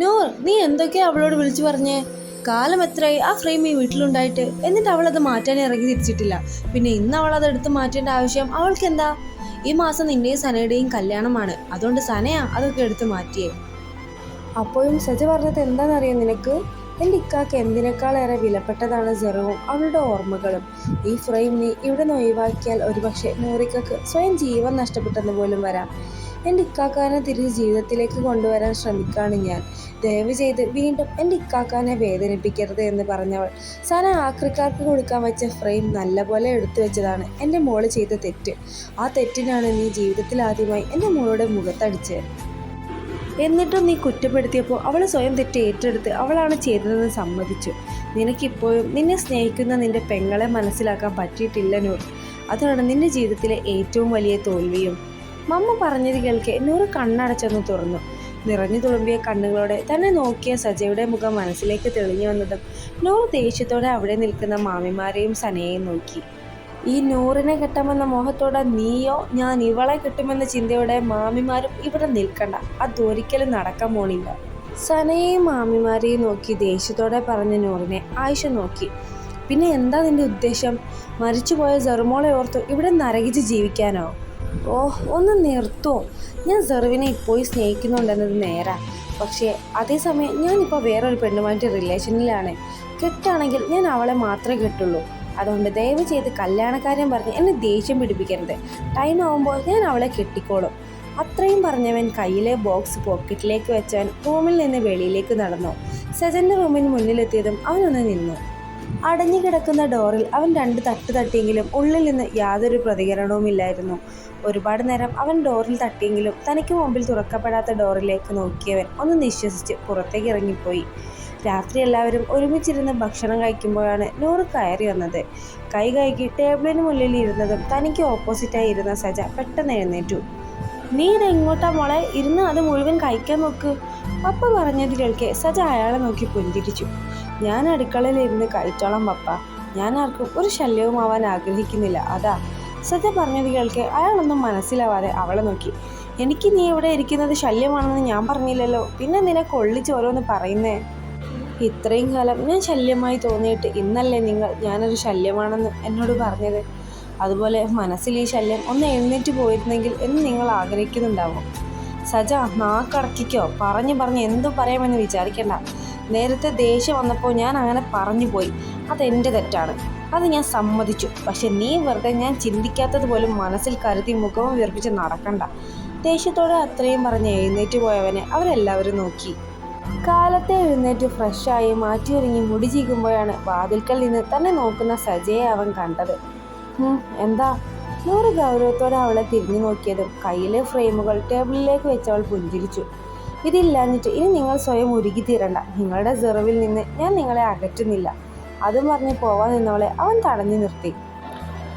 നൂർ നീ എന്തൊക്കെയാ അവളോട് വിളിച്ചു പറഞ്ഞേ? കാലം എത്രയായി? ആ ഫ്രെയിം ഈ വീട്ടിലുണ്ടായിട്ട്. എന്നിട്ട് അവൾ അത് മാറ്റാൻ ഇറങ്ങി തിരിച്ചിട്ടില്ല. പിന്നെ ഇന്ന് അവൾ അത് എടുത്ത് മാറ്റേണ്ട ആവശ്യം അവൾക്ക് എന്താ ഈ മാസം നിന്റെയും സനയുടെയും കല്യാണമാണ്. അതുകൊണ്ട് സനയാ അതൊക്കെ എടുത്ത് മാറ്റിയേ. അപ്പോഴും സജ പറഞ്ഞത് എന്താണെന്നറിയാം നിനക്ക്? എന്റെ ഇക്കാക്ക് എന്തിനേക്കാളേറെ വിലപ്പെട്ടതാണ് ജെറവും അവളുടെ ഓർമ്മകളും. ഈ ഫ്രെയിം നീ ഇവിടെ നിന്ന് ഒഴിവാക്കിയാൽ ഒരുപക്ഷെ നൂറിക്കക്ക് സ്വയം ജീവൻ നഷ്ടപ്പെട്ടെന്ന് പോലും വരാം. എന്റെ ഇക്കാക്കാനെ തിരിച്ച് ജീവിതത്തിലേക്ക് കൊണ്ടുവരാൻ ശ്രമിക്കുകയാണ് ഞാൻ. ദയവ് ചെയ്ത് വീണ്ടും എന്റെ ഇക്കാക്കാനെ വേദനിപ്പിക്കരുത് എന്ന് പറഞ്ഞവൾ സന ആക്രിക്കാർക്ക് കൊടുക്കാൻ വെച്ച ഫ്രെയിം നല്ലപോലെ എടുത്തു വെച്ചതാണ്. എന്റെ മോൾ ചെയ്ത തെറ്റ്. ആ തെറ്റിനാണ് നീ ജീവിതത്തിൽ ആദ്യമായി എന്റെ മോളുടെ മുഖത്തടിച്ചത്. എന്നിട്ടും നീ കുറ്റപ്പെടുത്തിയപ്പോൾ അവൾ സ്വയം തെറ്റ് ഏറ്റെടുത്ത് അവളാണ് ചെയ്തതെന്ന് സമ്മതിച്ചു. നിനക്കിപ്പോഴും നിന്നെ സ്നേഹിക്കുന്ന നിന്റെ പെങ്ങളെ മനസ്സിലാക്കാൻ പറ്റിയിട്ടില്ല നൂർ. അതാണ് നിന്റെ ജീവിതത്തിലെ ഏറ്റവും വലിയ തോൽവിയും. മമ്മ പറഞ്ഞത് കേൾക്കെ. നൂറ് കണ്ണടച്ചൊന്ന് തുറന്നു. നിറഞ്ഞു തുളുമ്പിയ കണ്ണുകളോടെ തന്നെ നോക്കിയ സജയുടെ മുഖം മനസ്സിലേക്ക് തെളിഞ്ഞു വന്നതും നൂറ് ദേഷ്യത്തോടെ അവിടെ നിൽക്കുന്ന മാമിമാരെയും സനയെയും നോക്കി. ഈ നൂറിനെ കിട്ടുമെന്ന മോഹത്തോടെ നീയോ ഞാൻ ഇവളെ കിട്ടുമെന്ന ചിന്തയോടെ മാമിമാരും ഇവിടെ നിൽക്കണ്ട. അതൊരിക്കലും നടക്കാൻ പോണില്ല. സനയെയും മാമിമാരെയും നോക്കി ദേഷ്യത്തോടെ പറഞ്ഞ നൂറിനെ ആയിഷ നോക്കി. പിന്നെ എന്താ നിന്റെ ഉദ്ദേശം? മരിച്ചുപോയ ജെറുമോളെ ഓർത്തു ഇവിടെ നരകിച്ച് ജീവിക്കാനോ? ഓ ഒന്ന് നിർത്തോ. ഞാൻ സെർവിനെ ഇപ്പോഴും സ്നേഹിക്കുന്നുണ്ടെന്നത് നേരാ. പക്ഷേ അതേസമയം ഞാനിപ്പോൾ വേറൊരു പെണ്ണുമായിട്ട് റിലേഷനിലാണ്. കെട്ടാണെങ്കിൽ ഞാൻ അവളെ മാത്രമേ കെട്ടുള്ളൂ. അതുകൊണ്ട് ദയവ് ചെയ്ത് കല്യാണക്കാരൻ പറഞ്ഞ് എന്നെ ദേഷ്യം പിടിപ്പിക്കരുത്. ടൈം ആവുമ്പോൾ ഞാൻ അവളെ കെട്ടിക്കോളും. അത്രയും പറഞ്ഞവൻ കയ്യിലെ ബോക്സ് പോക്കറ്റിലേക്ക് വെച്ചവൻ റൂമിൽ നിന്ന് വെളിയിലേക്ക് നടന്നു. സജന്റെ റൂമിന് മുന്നിലെത്തിയതും അവനൊന്ന് നിന്നു. അടഞ്ഞു കിടക്കുന്ന ഡോറിൽ അവൻ രണ്ട് തട്ട് തട്ടിയെങ്കിലും ഉള്ളിൽ നിന്ന് യാതൊരു പ്രതികരണവുമില്ലായിരുന്നു ഒരുപാട് നേരം അവൻ ഡോറിൽ തട്ടിയെങ്കിലും തനിക്ക് മുമ്പിൽ തുറക്കപ്പെടാത്ത ഡോറിലേക്ക് നോക്കിയവൻ ഒന്ന് നിശ്വസിച്ച് പുറത്തേക്ക് ഇറങ്ങിപ്പോയി. രാത്രി എല്ലാവരും ഒരുമിച്ചിരുന്ന് ഭക്ഷണം കഴിക്കുമ്പോഴാണ് നൂറ് കയറി വന്നത്. കൈ കൈകി ടേബിളിന് മുന്നിൽ ഇരുന്നതും തനിക്ക് ഓപ്പോസിറ്റായി ഇരുന്ന സജ പെട്ടെന്ന് എഴുന്നേറ്റു. നീ ഇത് എങ്ങോട്ടാ മോളെ? ഇരുന്ന് അത് മുഴുവൻ കഴിക്കാൻ നോക്ക്. അപ്പ പറഞ്ഞതിലേക്ക് സജ അയാളെ നോക്കി പുഞ്ചിരിച്ചു. ഞാൻ അടുക്കളയിലിരുന്ന് കഴിച്ചോളാം പപ്പ. ഞാൻ ആർക്കും ഒരു ശല്യവും ആവാൻ ആഗ്രഹിക്കുന്നില്ല. അതാ സജ പറഞ്ഞത് കേൾക്ക്. അയാളൊന്നും മനസ്സിലാവാതെ അവളെ നോക്കി. എനിക്ക് നീ ഇവിടെ ഇരിക്കുന്നത് ശല്യമാണെന്ന് ഞാൻ പറഞ്ഞില്ലല്ലോ. പിന്നെ നിനക്ക് ഒള്ളിച്ച് ഓരോന്ന് പറയുന്നേ. ഇത്രയും കാലം ഞാൻ ശല്യമായി തോന്നിയിട്ട് ഇന്നല്ലേ നിങ്ങൾ ഞാനൊരു ശല്യമാണെന്ന് എന്നോട് പറഞ്ഞത്. അതുപോലെ മനസ്സിൽ ഈ ശല്യം ഒന്ന് എഴുന്നേറ്റ് പോയിരുന്നെങ്കിൽ എന്ന് നിങ്ങൾ ആഗ്രഹിക്കുന്നുണ്ടാവും. സജ നാക്കടക്കിക്കോ. പറഞ്ഞു പറഞ്ഞ് എന്തും പറയാമെന്ന് വിചാരിക്കണ്ട. നേരത്തെ ദേഷ്യം വന്നപ്പോൾ ഞാൻ അങ്ങനെ പറഞ്ഞു പോയി. അതെന്റെ തെറ്റാണ്. അത് ഞാൻ സമ്മതിച്ചു. പക്ഷെ നീ വെറുതെ ഞാൻ ചിന്തിക്കാത്തത് പോലും മനസ്സിൽ കരുതി മുഖവും വിറപ്പിച്ച് നടക്കണ്ട. ദേഷ്യത്തോടെ അത്രയും പറഞ്ഞ് എഴുന്നേറ്റ് പോയവനെ അവരെല്ലാവരും നോക്കി. കാലത്തെ എഴുന്നേറ്റ് ഫ്രഷായി മാറ്റിയൊരുങ്ങി മുടി ചീകുമ്പോഴാണ് വാതിൽക്കൽ നിന്ന് തന്നെ നോക്കുന്ന സജയെ അവൻ കണ്ടത്. "ഉം, എന്താ? നൂറ് ഗൗരവത്തോടെ അവളെ തിരിഞ്ഞു നോക്കിയതും കയ്യിലെ ഫ്രെയിമുകൾ ടേബിളിലേക്ക് വെച്ചവൾ പുഞ്ചിരിച്ചു. ഇതില്ലാഞ്ഞിട്ട് ഇനി നിങ്ങൾ സ്വയം ഒരുക്കി തീരണ്ട. നിങ്ങളുടെ സെറവിൽ നിന്ന് ഞാൻ നിങ്ങളെ അകറ്റുന്നില്ല. അതും പറഞ്ഞ് പോവാൻ നിന്നവളെ അവൻ തടഞ്ഞു നിർത്തി.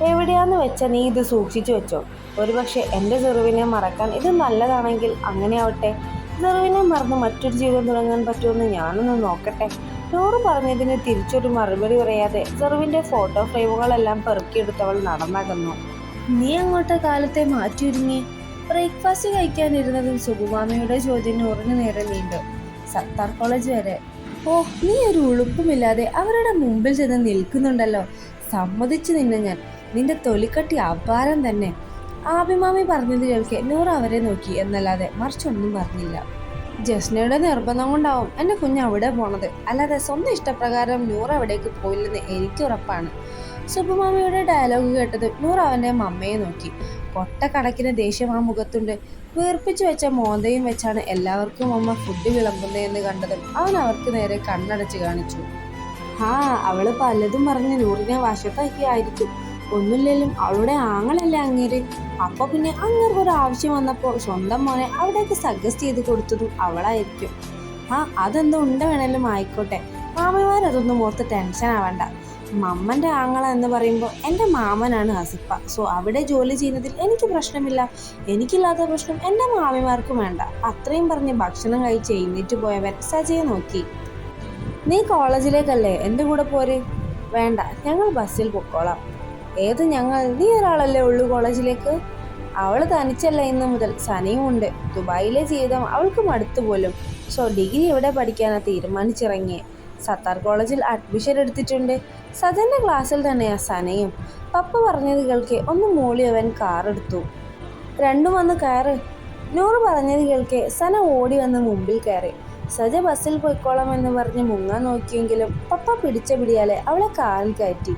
എവിടെയാന്ന് വെച്ചാൽ നീ ഇത് സൂക്ഷിച്ചു വെച്ചോ? ഒരുപക്ഷെ എന്റെ സെറുവിനെ മറക്കാൻ ഇത് നല്ലതാണെങ്കിൽ അങ്ങനെ ആവട്ടെ. സെറുവിനെ മറന്ന് മറ്റൊരു ജീവിതം തുടങ്ങാൻ പറ്റുമെന്ന് ഞാനൊന്ന് നോക്കട്ടെ. നൂറ് പറഞ്ഞതിന് തിരിച്ചൊരു മറുപടി പറയാതെ സെറുവിന്റെ ഫോട്ടോ ഫ്രെയിമുകളെല്ലാം പെറുക്കിയെടുത്തവൾ നടന്നകന്നു. നീ അങ്ങോട്ട് കാലത്തെ മാറ്റിയൊരുങ്ങി ബ്രേക്ക്ഫാസ്റ്റ് കഴിക്കാനിരുന്നതും സുഗുമാമയുടെ ചോദ്യം ഉറഞ്ഞു നേരെ നീണ്ടു. സത്താർ കോളേജ് വരെ. ഓ നീ ഒരു ഉളുപ്പുമില്ലാതെ അവരുടെ മുമ്പിൽ ചെന്ന് നിൽക്കുന്നുണ്ടല്ലോ. സമ്മതിച്ചു നിന്നെ ഞാൻ. നിന്റെ തൊലിക്കട്ടി അപാരം തന്നെ. ആഭിമാമി പറഞ്ഞത് കേൾക്കെ നൂറ് അവരെ നോക്കി. എന്നല്ലാതെ മറിച്ചൊന്നും പറഞ്ഞില്ല. ജസ്നയുടെ നിർബന്ധം കൊണ്ടാവും എന്റെ കുഞ്ഞ് അവിടെ പോണത്. അല്ലാതെ സ്വന്തം ഇഷ്ടപ്രകാരം നൂറ് അവിടേക്ക് പോയില്ലെന്ന് എനിക്ക് ഉറപ്പാണ്. സുബുമാമിയുടെ ഡയലോഗ് കേട്ടത് നൂറ് അവന്റെ മമ്മയെ നോക്കി. കൊട്ടക്കണക്കിന് ദേഷ്യം ആ മുഖത്തുണ്ട്. വീർപ്പിച്ചു വെച്ച മോന്തയും വെച്ചാണ് എല്ലാവർക്കും അമ്മ ഫുഡ് വിളമ്പുന്നതെന്ന് കണ്ടതും അവൻ അവർക്ക് നേരെ കണ്ണടച്ച് കാണിച്ചു. ആ അവൾ പലതും പറഞ്ഞ് നൂറിനെ വശത്താക്കി ആയിരിക്കും. ഒന്നുമില്ലെങ്കിലും അവളുടെ ആങ്ങളല്ലേ അങ്ങേര്. അപ്പൊ പിന്നെ അങ്ങേർക്ക് ഒരു ആവശ്യം വന്നപ്പോ സ്വന്തം മോനെ അവിടേക്ക് സജസ്റ്റ് ചെയ്ത് കൊടുത്തതും അവളായിരിക്കും. ആ അതെന്തോ ഉണ്ട വേണേലും ആയിക്കോട്ടെ. മാമന്മാരതൊന്നും ഓർത്ത് ടെൻഷൻ ആവണ്ട. മമ്മന്റെ ആങ്ങള എന്ന് പറയുമ്പോൾ എന്റെ മാമനാണ് ഹസിപ്പ സോ അവിടെ ജോലി ചെയ്യുന്നതിൽ എനിക്ക് പ്രശ്നമില്ല. എനിക്കില്ലാത്ത പ്രശ്നം എന്റെ മാമിമാർക്കും വേണ്ട. അത്രയും പറഞ്ഞ് ഭക്ഷണം കഴിച്ച് എഴുന്നേറ്റ് പോയവൻ സജയെ നോക്കി. നീ കോളേജിലേക്കല്ലേ? എന്റെ കൂടെ പോരെ? വേണ്ട ഞങ്ങൾ ബസ്സിൽ പൊക്കോളാം. ഏത് ഞങ്ങൾ? നീ ഒരാളല്ലേ ഉള്ളൂ കോളേജിലേക്ക്? അവൾ തനിച്ചല്ല ഇന്ന് മുതൽ. സനയും ഉണ്ട്. ദുബായിലെ ജീവിതം അവൾക്ക് മടുത്തു പോലും. സോ ഡിഗ്രി എവിടെ പഠിക്കാനാണ് തീരുമാനിച്ചിറങ്ങിയേ? സത്താർ കോളേജിൽ അഡ്മിഷൻ എടുത്തിട്ടുണ്ട്. സജന്റെ ക്ലാസ്സിൽ തന്നെയാ സനയും പപ്പ പറഞ്ഞത് കേൾക്കെ ഒന്ന് മൂളി അവൻ കാറെടുത്തു രണ്ടും വന്ന് കയറ്. നൂറ് പറഞ്ഞത് കേൾക്കെ സന ഓടി വന്ന് മുമ്പിൽ കയറി. സജ ബസ്സിൽ പോയിക്കോളാം എന്ന് പറഞ്ഞ് മുങ്ങാൻ നോക്കിയെങ്കിലും പപ്പ പിടിച്ച പിടിയാലെ അവളെ കാറിൽ കയറ്റി.